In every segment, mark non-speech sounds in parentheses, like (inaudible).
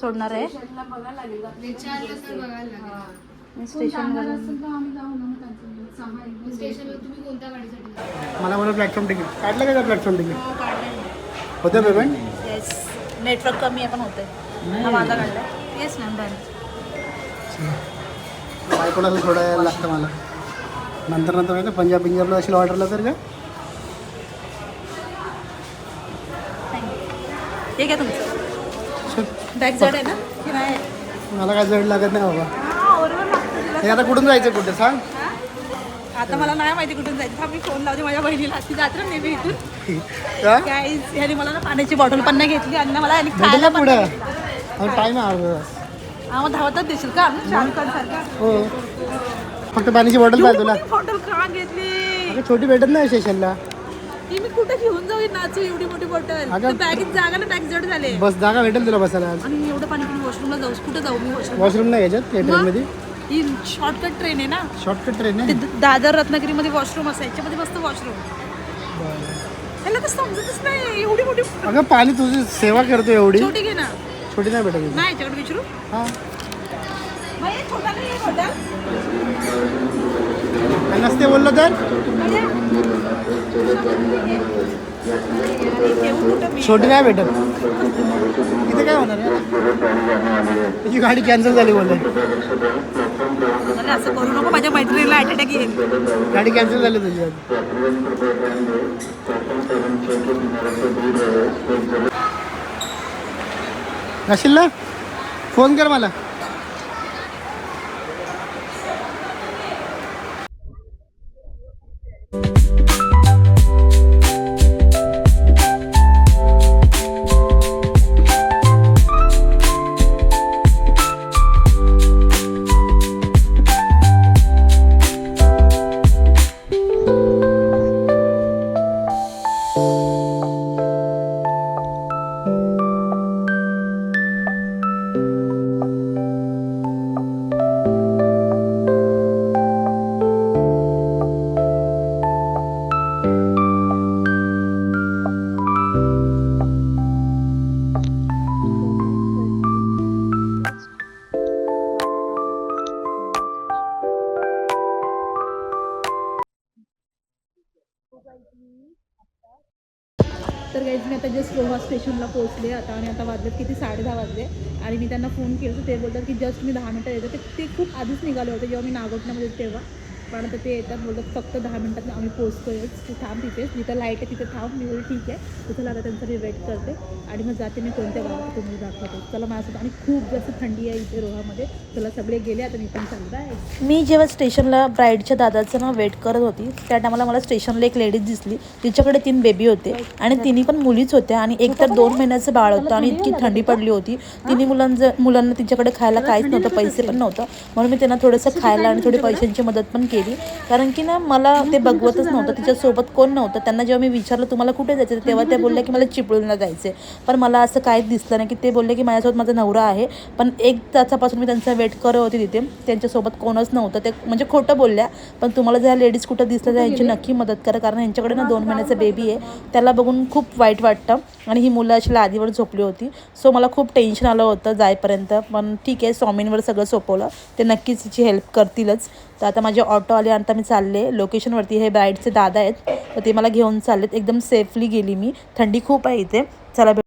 सोडणार आहे. स्टेशनला बघायला लागेल का? विचारलं तर बघायला लागेल. मी कोण जाणार स्टेशनवर असेल तर आम्ही जाऊ ना मग त्यांच्यासोबत. सहा एकदम स्टेशनवर तुम्ही कोणत्या गाडीसाठी जाता? मला बोला प्लॅटफॉर्म तिकीट काढलं का प्लॅटफॉर्म तिकीट हो काढलंय होतं पेमेंट येस नेटवर्क कमी आहे पण होते हा माझा काढला येस मॅम डन बायकोला थोडं लागतं मला? नंतर नंतर माहिती पंजाब पंजाबला असेल ऑर्डरला तर का? ठीक आहे तुमचं. बॅग जड आहे ना? की नाही? मला काय जड लागत नाही बाबा. हा, बरोबर लागतं तिला. हे आता कुठून जायचं कुठे सांग? हा? आता मला नाही माहिती कुठून जायचं. थांब मी फोन लावते माझ्या बहिणीला. ती जात्र नेहमी इथून. का काय ह्याने मला ना पाण्याची बॉटल पण नाही घेतली. आणि ना मला आणि भेटेल खायला ना पण पुढं? नाही. टाईम आहे अर्धा तास. हा मग धावतच देशील का? शाहरुख खान सारखा? हो. फक्त पाण्याची बॉटल पाहिजे तुला. बॉटल का घेतली? अगं छोटी भेटत नाही स्टेशनला ती मी कुठे घेऊन जाऊ नाचू एवढी मोठी बॉटल. अगं- बॅगेत जागा ना बॅग जड झाले बस जागा भेटेल तुला बसायला. आज आणि एवढं पाणी पिऊन वॉशरूमला जाऊ कुठे जाऊ मी वॉशरूम वॉशरूम नाही याच्यात या ट्रेनमध्ये ही शॉर्टकट ट्रेन आहे ना? शॉर्टकट ट्रेन ते आहे द- दादर रत्नागिरीमध्ये वॉशरूम असं याच्यामध्ये मस्त वॉशरूम त्याला तर समजतच नाही एवढी मोठी अगं पाणी तुझी सेवा करतो एवढी. छोटी घे ना. छोटी नाही इथे. नाही याच्याकडे विचारू? हा. बाई, हे छोटा नाही आहे बॉटल आणि नसते बोललो तर? छोटी नाही भेटत. इथे काय होणार? त्याची गाडी कॅन्सल झाली बोलले. असं करू नको माझ्या मैत्रिणीला अटॅक अटॅक येईल. गाडी कॅन्सल झाली तुझी आज. नशील ना फोन कर मला. स्टेशनला पोहोचले आता आणि आता वाजलेत किती? साडे दहा वाजले. आणि मी त्यांना फोन केला तर ते बोलतात की जस्ट मी दहा मिनटं येतो. ते ते खूप आधीच निघाले होते जेव्हा मी नागोटण्यामध्ये तेव्हा. पण आता ते येतात बोलतात फक्त दहा मिनटात आम्ही पोहोचतोयच तू थांब तिथेच जिथं लाइट आहे तिथे थांब मी ठीक आहे. तिथं आता त्यांचं मी वेट करते आणि मग जाते मी कोणत्या गावात तुम्ही दाखवते. चला माझ्यासोबत आणि खूप जास्त थंडी आहे इथे रोहामध्ये. चला सगळे गेले आता मी पण चालू. आहे मी जेव्हा स्टेशनला ब्राईडच्या दादाचं ना वेट करत होती त्या टायमाला मला स्टेशनला एक लेडीज दिसली. तिच्याकडे तीन बेबी होते आणि तिन्ही पण मुलीच होत्या आणि एक तर दोन महिन्याचं बाळ होतं आणि इतकी थंडी पडली होती. तिन्ही मुलांचं मुलांना तिच्याकडे खायला काहीच नव्हतं पैसे पण नव्हतं. म्हणून मी त्यांना थोडंसं खायला आणि थोडी पैशांची मदत पण केली. कारण की ना मला ते बघवतच नव्हतं. तिच्यासोबत कोण नव्हतं. त्यांना जेव्हा मी विचारलं तुम्हाला कुठे जायचं? आहे?" तेव्हा त्या (laughs) बोलल्या की मला चिपळूणला जायचं आहे पण मला असं काहीच दिसलं नाही की ते बोलले की माझ्यासोबत माझा नवरा आहे. पण एक तासापासून मी त्यांचा वेट करत होती तिथे. त्यांच्यासोबत कोणच नव्हतं. ते म्हणजे खोटं बोलल्या पण तुम्हाला जर लेडीज कुठं दिसलं तर यांची नक्की मदत करा. कारण यांच्याकडे ना दोन महिन्याचं बेबी आहे. त्याला बघून खूप वाईट वाटतं. आणि ही मुलं अशी लादीवर झोपली होती. सो मला खूप टेन्शन आलं होतं जायपर्यंत पण ठीक आहे स्वामींवर सगळं सोपवलं. ते नक्कीच हिची हेल्प करतीलच. तर आता माझे ऑटो ऑटोवाले आता मी चालले. लोकेशनवरती हे ब्राईडचे दादा आहेत. तर ते मला घेऊन चाललेत. एकदम सेफली गेली मी. थंडी खूप आहे इथे. चला भेट.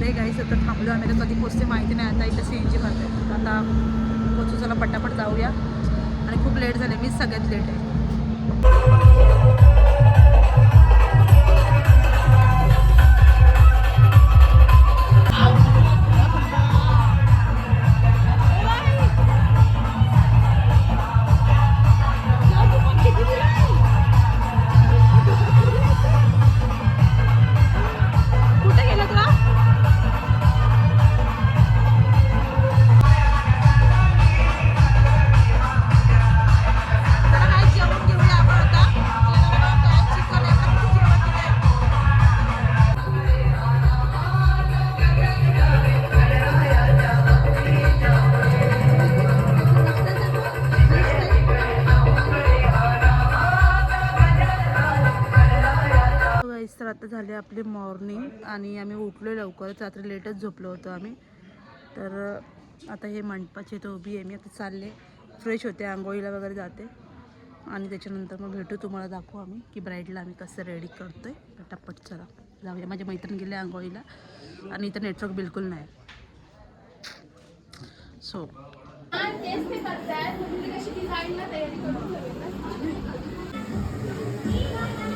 रे गाईस थांबलो आम्ही. कधी पोचते माहिती नाही. आता इथं सी एन जी भरते आता पोचू चला पटापट जाऊया. आणि खूप लेट झाले. मीच सगळ्यात लेट आहे. आता झाली आपली मॉर्निंग आणि आम्ही उठलो लवकरच रात्री लेटच झोपलो होतो आम्ही. तर आता हे मंडपाचे इथं उभी आहे. मी आता चालले. फ्रेश होते. आंघोळीला वगैरे जाते. आणि त्याच्यानंतर मग भेटू तुम्हाला दाखवू आम्ही की ब्राईडला आम्ही कसं रेडी करतोय. पटापट चला. जाऊया. माझ्या मैत्रीण गेले आंघोळीला. आणि इथं नेटवर्क बिलकुल नाही. सो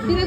तिथे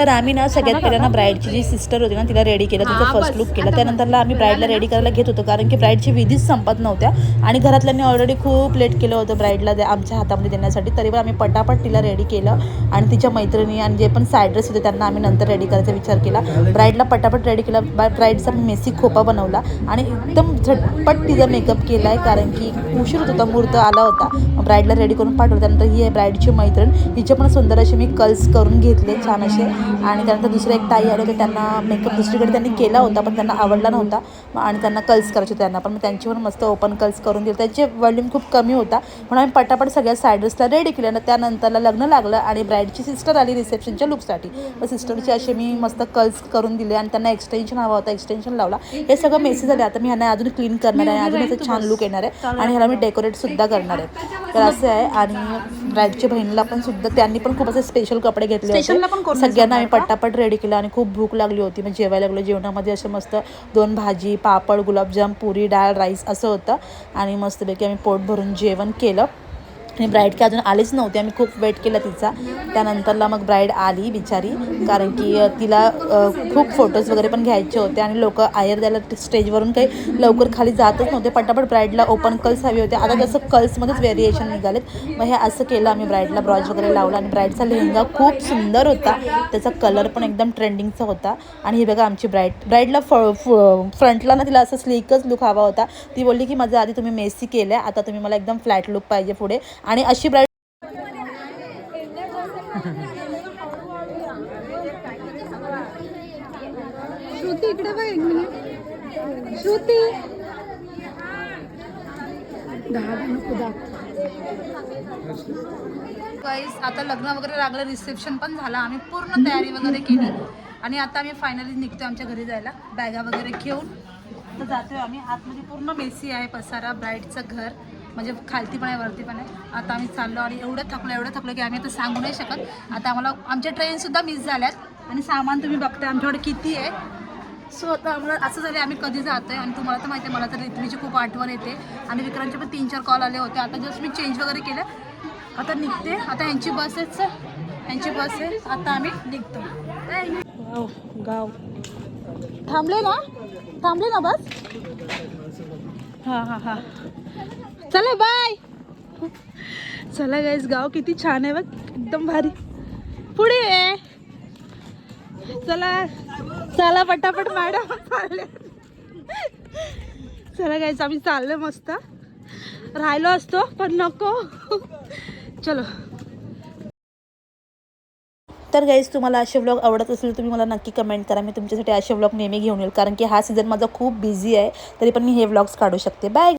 तर आम्ही ना सगळ्यात पहिल्यांदा ब्राईडची जी सिस्टर होती ना तिला रेडी केलं तिचं फर्स्ट लुक केलं. त्यानंतरला आम्ही ब्राईडला रेडी करायला घेत होतो कारण की ब्राईडची विधीच संपत नव्हत्या. आणि घरातल्यांनी ऑलरेडी खूप लेट केलं होतं ब्राईडला आमच्या हातामध्ये देण्यासाठी. तरी पण आम्ही पटापट तिला रेडी केलं. आणि तिच्या मैत्रिणी आणि जे पण साईड ड्रेस होते त्यांना आम्ही नंतर रेडी करायचा विचार केला. ब्राईडला पटापट रेडी केला. ब्राईडचा मेसी खोपा बनवला. आणि एकदम झटपट तिचा मेकअप केला आहे कारण की उशीर होत होता मुहूर्त आला होता. ब्राईडला रेडी करून पाठवलं. त्यानंतर ही आहे ब्राईडची मैत्रीण. हिचे पण सुंदर असे मी कल्स करून घेतले छान असे. आणि त्यानंतर दुसरे एक ताई आले होते त्यांना मेकअप दुसरीकडे त्यांनी केला होता पण त्यांना आवडला नव्हता. मग आणि त्यांना कल्स करायचे होते त्यांना. पण मग त्यांची पण मस्त ओपन कल्स करून दिले. त्यांचे वॉल्यूम खूप कमी होता. म्हणून आम्ही पटापट सगळ्या सायडर्सला रेडी केलं. आणि त्यानंतरला लग्न लागलं आणि ब्राईडची सिस्टर आली रिसेप्शनच्या लुकसाठी मग सिस्टरचे असे मी मस्त कल्स करून दिले आणि त्यांना एक्सटेन्शन हवा होता एक्सटेन्शन लावला. हे सगळं मेसी झाले आता मी ह्यांना अजून क्लीन करणार आहे. अजून याचं छान लुक येणार आहे. आणि ह्याला मी डेकोरेट सुद्धा करणार आहे. तर असं आहे. आणि ब्राईडच्या बहिणीला पण सुद्धा त्यांनी पण खूप असे स्पेशल कपडे घेतले होते. सगळ्यांना आम्ही पटापट रेडी केलं आणि खूप भूक लागली होती. मग जेवायला लागलो. जेवणामध्ये असं मस्त दोन भाजी पापड गुलाबजाम पुरी डाळ राईस असं होतं. आणि मस्तपैकी आम्ही पोट भरून जेवण केलं. आणि ब्राईड काय अजून आलीच नव्हती. आम्ही खूप वेट केला तिचा. त्यानंतरला मग ब्राईड आली बिचारी. कारण की तिला खूप फोटोज वगैरे पण घ्यायचे होते आणि लोक आयर द्यायला स्टेजवरून काही लवकर खाली जातच नव्हते. पटापट ब्राईडला ओपन कल्स हवी होते. आता जसं कल्समध्येच व्हेरिएशन निघालेत. मग हे असं केलं आम्ही. ब्राईडला ब्रॉज वगैरे लावला आणि ब्राईडचा लेहंगा खूप सुंदर होता. त्याचा कलर पण एकदम ट्रेंडिंगचा होता. आणि हे बघा आमची ब्राईड ब्राईडला फ फ्रंटला ना तिला असं स्लीकच लुक हवा होता. ती बोलली की माझं आधी तुम्ही मेसी केलं आहे आता तुम्ही मला एकदम फ्लॅट लुक पाहिजे पुढे. आणि अशी ब्राईड श्रुती इकडे बघ एक मिनिट. श्रुती. गाईस आता लग्न वगैरे लागलं रिसेप्शन पण झालं. आम्ही पूर्ण तयारी वगैरे केली. आणि आता आम्ही फायनली निघतोय आमच्या घरी जायला. बॅगा वगैरे घेऊन. तर जातोय आम्ही. आतमध्ये पूर्ण मेसी आहे पसारा ब्राईडचं घर. म्हणजे खालती पण आहे वरती पण आहे. आता आम्ही चाललो आणि एवढं थकलो एवढं थकलो की आम्ही आता सांगू नाही शकत. आता आम्हाला आमच्या ट्रेनसुद्धा मिस झाल्यात. आणि सामान तुम्ही बघता आमच्याकडे किती आहे. सो आता आम्हाला असं झालं आम्ही कधी जातो आहे आणि तुम्हाला तर माहिती आहे मला तर रित्वीची खूप आठवण येते. आणि विक्रांतचे पण तीन चार कॉल आले होते. आता जस्ट मी चेंज वगैरे केलं. आता निघते. आता यांची बस आहेत सर यांची बस आहे. आता आम्ही निघतो. गाव oh, गाव. थांबले ना? थांबले ना बस? हां हां हां. चला बाय चला गाईस गाव किती छान आहे बघ. एकदम भारी. पुढे ये. चला चला पटापट मॅडम चालले. चला गाईस आम्ही चाललो मस्त. राहिलो असतो पण नको. चलो. तर गाईज तुम्हाला असे व्लॉग आवडत असेल तुम्ही मला नक्की कमेंट करा. मी तुमच्यासाठी असे व्लॉग नेहमी घेऊन येईल कारण की हा सीझन माझा खूप बिझी आहे तरी पण मी हे व्लॉग्स काढू शकते. बाय